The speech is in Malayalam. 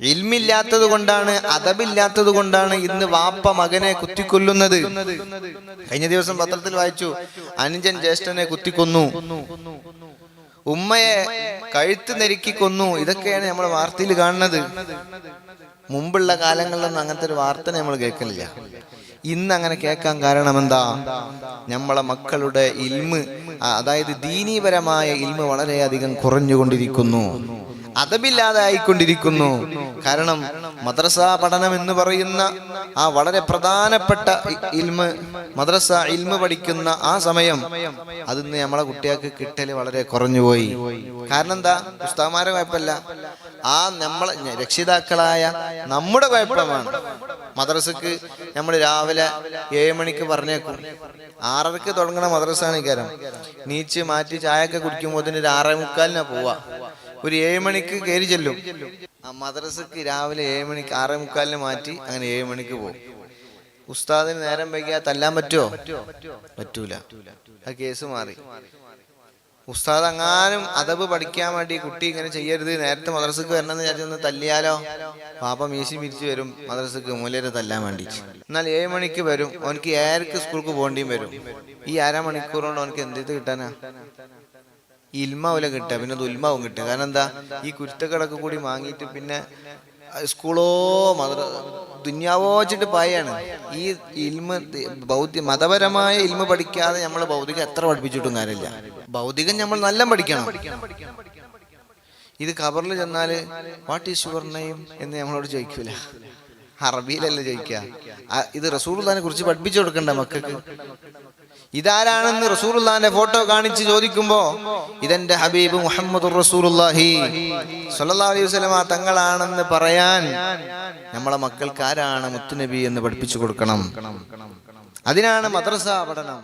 ഇൽമില്ലാത്തത് കൊണ്ടാണ് അതബില്ലാത്തത് കൊണ്ടാണ് ഇന്ന് വാപ്പ മകനെ കുത്തിക്കൊല്ലുന്നത്. കഴിഞ്ഞ ദിവസം പത്രത്തിൽ വായിച്ചു അനുജൻ ജ്യേഷ്ഠനെ കുത്തിക്കൊന്നു. ഉമ്മയെ കഴുത്ത് നെരുക്കി കൊന്നു. ഇതൊക്കെയാണ് നമ്മൾ വാർത്തയിൽ കാണുന്നത്. മുമ്പുള്ള കാലങ്ങളിലൊന്നും അങ്ങനത്തെ ഒരു വാർത്ത നമ്മൾ കേൾക്കലില്ല. ഇന്ന് അങ്ങനെ കേൾക്കാൻ കാരണം എന്താ നമ്മളെ മക്കളുടെ ഇൽമ് അതായത് ദീനീപരമായ ഇൽമ് വളരെയധികം കുറഞ്ഞുകൊണ്ടിരിക്കുന്നു. അതബില്ലാതെ ആയിക്കൊണ്ടിരിക്കുന്നു കാരണം മദ്രസ പഠനം എന്ന് പറയുന്ന ആ വളരെ പ്രധാനപ്പെട്ട ഇൽമ് മദ്രസ ഇൽമ് പഠിക്കുന്ന ആ സമയം അതിന്ന് നമ്മളെ കുട്ടികൾക്ക് കിട്ടൽ വളരെ കുറഞ്ഞുപോയി. കാരണം എന്താ പുസ്തകമാരെ കുഴപ്പമില്ല. ആ നമ്മളെ രക്ഷിതാക്കളായ നമ്മുടെ കുഴപ്പമാണ്. മദ്രസക്ക് നമ്മൾ രാവിലെ ഏഴ് മണിക്ക് പറഞ്ഞേക്കും. ആറരക്ക് തുടങ്ങണ മദ്രസ ആണ് കാരണം നീച്ച് മാറ്റി ചായ ഒക്കെ കുടിക്കുമ്പോൾ ഒരു ആറേ മുക്കാലിനാ പോവാ. ഒരു ഏഴ് മണിക്ക് കയറി ചെല്ലും. ആ മദ്രസക്ക് രാവിലെ ഏഴ് മണിക്ക് ആറേ മുക്കാലിന് മാറ്റി അങ്ങനെ ഏഴ് മണിക്ക് പോകും ഉസ്താദിന് നേരം വൈകിയാൽ തല്ലാൻ പറ്റുമോ പറ്റൂല. ആ കേസ് മാറി. ഉസ്താദ് അങ്ങാനും അതബ് പഠിക്കാൻ വേണ്ടി കുട്ടി ഇങ്ങനെ ചെയ്യരുത് നേരത്തെ മദ്രസക്ക് വരണമെന്ന് വിചാരിച്ചൊന്ന് തല്ലിയാലോ? പാപ്പ മീശി പിരിച്ചു വരും മദ്രസക്ക് മൂലരെ തല്ലാൻ വേണ്ടി എന്നാൽ ഏഴ് മണിക്ക് വരും അവനക്ക് ഏഴരക്ക് സ്കൂൾക്ക് പോകേണ്ടിയും വരും. ഈ അര മണിക്കൂർ അവനക്ക് എന്ത് കിട്ടാനാ? ഇൽമാവില കിട്ടുക. പിന്നെ ദുൽമാവും കിട്ടുക. കാരണം എന്താ? ഈ കുരുത്തക്കടക്ക് കൂടി വാങ്ങിയിട്ട് പിന്നെ സ്കൂളോ മദ്ര ദുന്യാവോ വെച്ചിട്ട് പായാണ്. ഈ ഇൽമ ബൗദ്ധ്യ മതപരമായ ഇൽമ പഠിക്കാതെ നമ്മൾ ഭൗതികം എത്ര പഠിപ്പിച്ചിട്ടും കാര്യമില്ല. ഭൗതികം നമ്മൾ നല്ല പഠിക്കണം. ഇത് കബറിൽ ചെന്നാൽ വാട്ട് ഈസ് യുവർ നെയിം എന്ന് നമ്മളോട് ചോദിക്കൂല. അറബിയിലല്ല ചോദിക്കുക ആ, ഇത് റസൂർദാനെ കുറിച്ച് പഠിപ്പിച്ചു കൊടുക്കണ്ട മക്കൾക്ക്. ഇതാരാണെന്ന് റസൂറുല്ലാന്റെ ഫോട്ടോ കാണിച്ച് ചോദിക്കുമ്പോ ഇതെന്റെ ഹബീബ് മുഹമ്മദ് അലൈഹി തങ്ങളാണെന്ന് പറയാൻ നമ്മളെ മക്കൾക്ക് ആരാണ് മുത്തുനബി എന്ന് പഠിപ്പിച്ചു കൊടുക്കണം. അതിനാണ് മദ്രസ പഠനം.